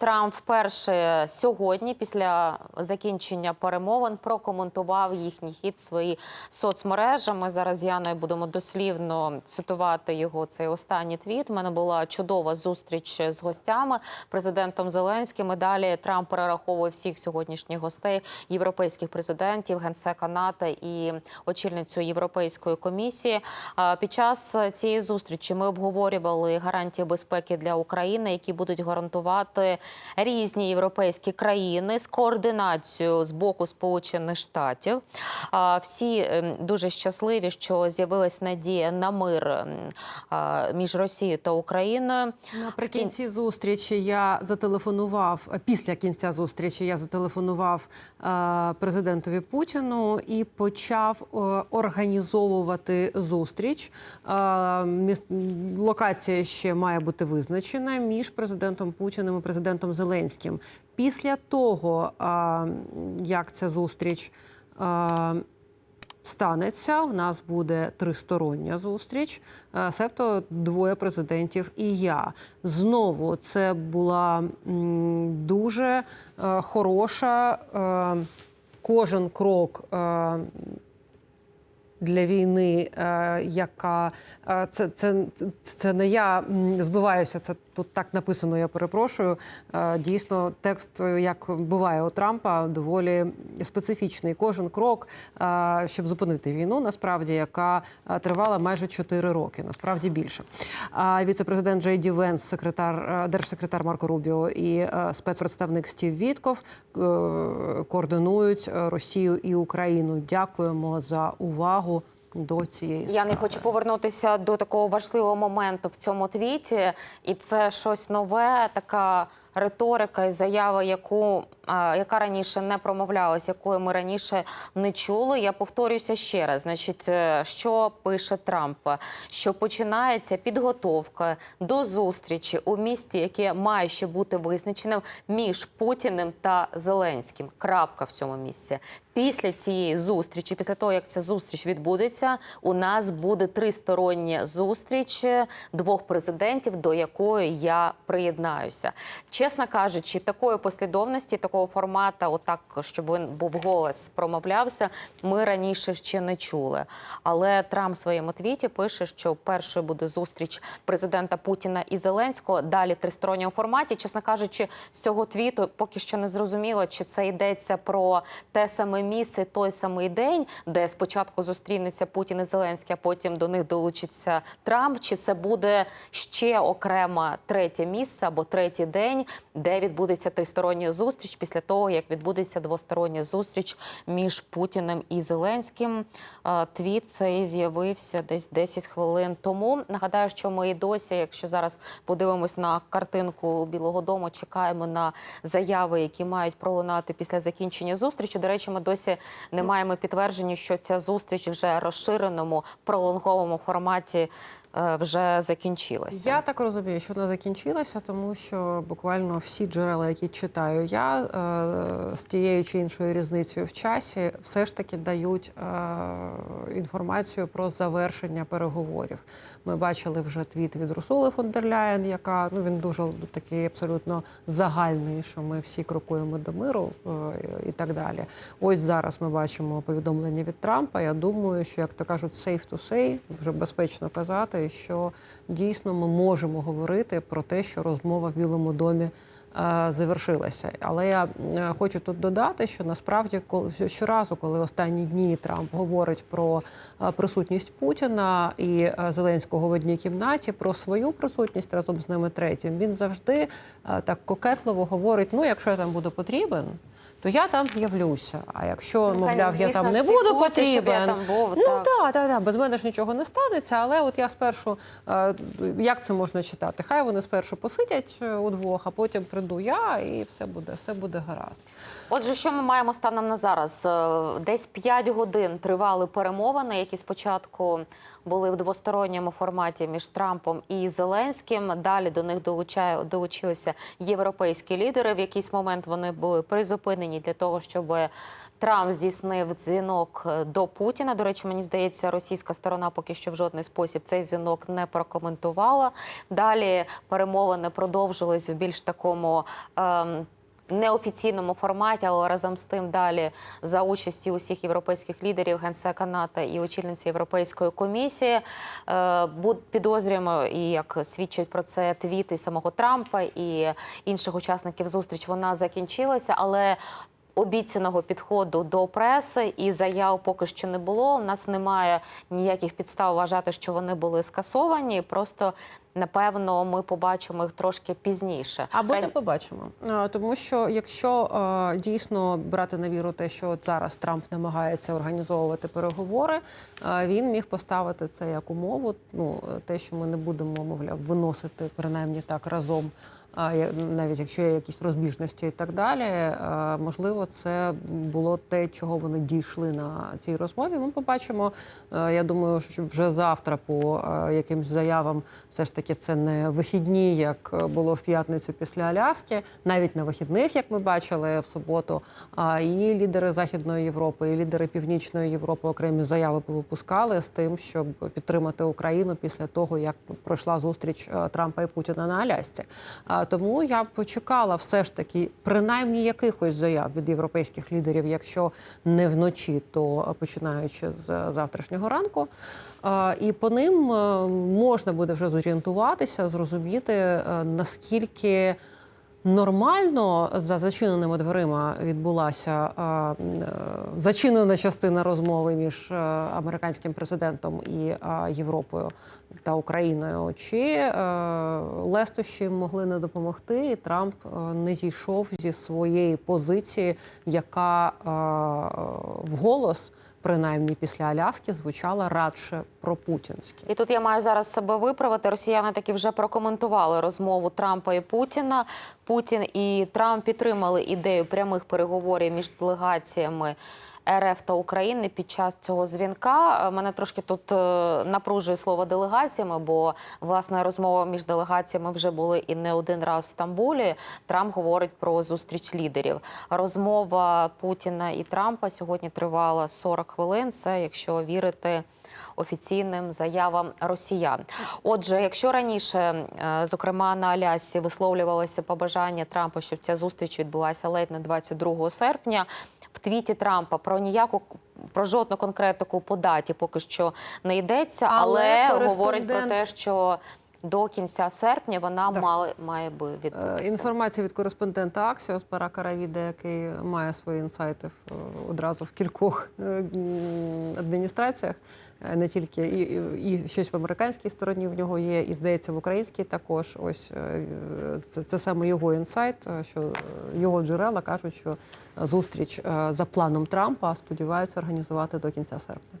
Трамп вперше сьогодні, після закінчення перемовин, прокоментував їхній хід свої соцмережі. Ми зараз з Яною будемо дослівно цитувати його цей останній твіт. У мене була чудова зустріч з гостями, президентом Зеленським. І далі Трамп перераховує всіх сьогоднішніх гостей європейських президентів, генсека НАТО і очільницю Європейської комісії. Під час цієї зустрічі ми обговорювали гарантії безпеки для України, які будуть гарантувати різні європейські країни з координацією з боку Сполучених Штатів. Всі ем, дуже щасливі, що з'явилась надія на мир ем, між Росією та Україною. Наприкінці зустрічі я зателефонував е, після кінця зустрічі. Я зателефонував е, президентові Путіну і почав е, організовувати зустріч. Локація ще має бути визначена між президентом Путіним і президентом Зеленським. Після того, як ця зустріч. станеться. У нас буде тристороння зустріч, е, себто двоє президентів і я. Знову це була дуже е, хороша. е, Кожен крок для війни, яка це, це, це не я збиваюся. Це тут так написано. Я перепрошую. Е, Дійсно, текст, е, як буває у Трампа, доволі специфічний. Кожен крок, е, щоб зупинити війну, насправді, яка тривала майже 4 роки, насправді більше. Віце-президент Джей Ді Венс, секретар держсекретар Марко Рубіо і спецпредставник Стів Вітков координують Росію і Україну. Дякуємо за увагу до цієї Я не хочу повернутися до такого важливого моменту в цьому твіті, і це щось нове, така риторика і заява, яку яка раніше не промовлялась, якої ми раніше не чули. Я повторюся ще раз. Значить, е, що пише Трамп? Що починається підготовка до зустрічі у місті, яке має ще бути визначеним між Путіним та Зеленським. Крапка в цьому місці. Після цієї зустрічі, після того як ця зустріч відбудеться, у нас буде тристороння зустріч двох президентів, до якої я приєднаюся. Чесно кажучи, такої послідовності, такого формата, отак, щоб він був голос, промовлявся, ми раніше ще не чули. Але Трамп в своєму твіті пише, що першою буде зустріч президента Путіна і Зеленського. Далі в тристоронньому форматі. Чесно кажучи, з цього твіту поки що не зрозуміло, чи це йдеться про те саме місце, той самий день, де спочатку зустрінеться Путін і Зеленський, а потім до них долучиться Трамп. Чи це буде ще окрема третє місце або третій день, де відбудеться тристороння зустріч після того, як відбудеться двостороння зустріч між Путіним і Зеленським? Твіт цей з'явився десь 10 хвилин тому. Нагадаю, що ми і досі, якщо зараз подивимось на картинку Білого Дому, чекаємо на заяви, які мають пролунати після закінчення зустрічі. До речі, ми досі не маємо підтвердження, що ця зустріч вже розширеному пролонговому форматі вже закінчилася. Я так розумію, що вона закінчилася, тому що буквально всі джерела, які читаю я е, з тією чи іншою різницею в часі, все ж таки дають е, інформацію про завершення переговорів. Ми бачили вже твіт від Русули фон дер Ляєн, яка ну він дуже такий абсолютно загальний, що ми всі крокуємо до миру е, і так далі. Ось зараз ми бачимо повідомлення від Трампа. Я думаю, що як то кажуть, safe to say, вже безпечно казати, що дійсно ми можемо говорити про те, що розмова в Білому домі. е, Завершилася, але я е, хочу тут додати, що насправді коли щоразу, коли останні дні Трамп говорить про е, присутність Путіна і Зеленського в одній кімнаті, про свою присутність разом з ними третім, він завжди так кокетливо говорить: ну, якщо я там буду потрібен, то я там з'явлюся. А якщо, Ну, мовляв, я звісно там не буду хочуть, я потрібен, там був, ну так. так, так, так, без мене ж нічого не станеться. Але от я спершу, е, як це можна читати? Хай вони спершу посидять е, удвох, а потім прийду я, і все буде, все буде гаразд. Отже, що ми маємо станом на зараз? Е, Десь 5 годин тривали перемовини, які спочатку були в двосторонньому форматі між Трампом і Зеленським. Далі до них долучає, долучилися європейські лідери. В якийсь момент вони були призупинені Україні для того, щоб Трамп здійснив дзвінок е, до Путіна. До речі, мені здається, російська сторона поки що в жодний спосіб цей дзвінок не прокоментувала. Далі перемовини продовжились в більш такому. Ем, неофіційному форматі, але разом з тим далі за участі усіх європейських лідерів, генсека НАТО і очільниці Європейської комісії. Е, Підозрюємо, і як свідчать про це твіти самого Трампа і інших учасників зустріч, вона закінчилася, але. Обіцяного підходу до преси і заяв поки що не було. У нас немає ніяких підстав вважати, що вони були скасовані. Просто напевно ми побачимо їх трошки пізніше. Або Ран- не побачимо, тому що якщо дійсно брати на віру те, що от зараз Трамп намагається організовувати переговори, він міг поставити це як умову. Ну те, що ми не будемо, мовляв, виносити принаймні так разом. А навіть якщо є якісь розбіжності і так далі, е, можливо, це було те, чого вони дійшли на цій розмові. Ми побачимо. е, Я думаю, що вже завтра по е, якимсь заявам, все ж таки, це не вихідні, як було в п'ятницю після Аляски, навіть на вихідних, як ми бачили в суботу. А і лідери Західної Європи, і лідери Північної Європи окремі заяви повипускали з тим, щоб підтримати Україну після того, як пройшла зустріч Трампа і Путіна на Алясці. Тому я б почекала все ж таки принаймні якихось заяв від європейських лідерів, якщо не вночі, то е, починаючи з завтрашнього ранку. Е, І по ним е, можна буде вже зорієнтуватися, зрозуміти е, наскільки. Нормально за зачиненими дверима відбулася е, е, зачинена частина розмови між е, американським президентом і е, Європою та Україною. Чи е, лестощі могли не допомогти, і Трамп не зійшов зі своєї позиції, яка е, вголос, принаймні після Аляски, звучала радше про путінські. І тут я маю зараз себе виправити. Росіяни таки вже прокоментували розмову Трампа і Путіна. Путін і Трамп підтримали ідею прямих переговорів між делегаціями РФ та України під час цього дзвінка. Е, Мене трошки тут е, напружує слово делегаціями, бо власне розмова між делегаціями вже були і не один раз в Стамбулі. Трамп говорить про зустріч лідерів. Розмова Путіна і Трампа сьогодні тривала 40 хвилин. Це якщо вірити офіційним заявам росіян. Отже, якщо раніше, е, зокрема на Алясі, висловлювалося побажання Трампа, щоб ця зустріч відбулася ледь не 22 серпня. В твіті Трампа про ніяку про жодну конкретику по даті поки що не йдеться, Але але, говорить про те, що до кінця серпня вона так. має, має би Е, відбутися. Інформація від кореспондента Аксіос Пара Равіда, який має свої інсайти в- одразу в кількох е, адміністраціях, е, не тільки і, і, і щось в американській стороні в нього є, і здається, в українській також. Ось е, це, це саме його інсайт, е, що е, його джерела кажуть, що зустріч е, за планом Трампа сподіваються організувати до кінця серпня.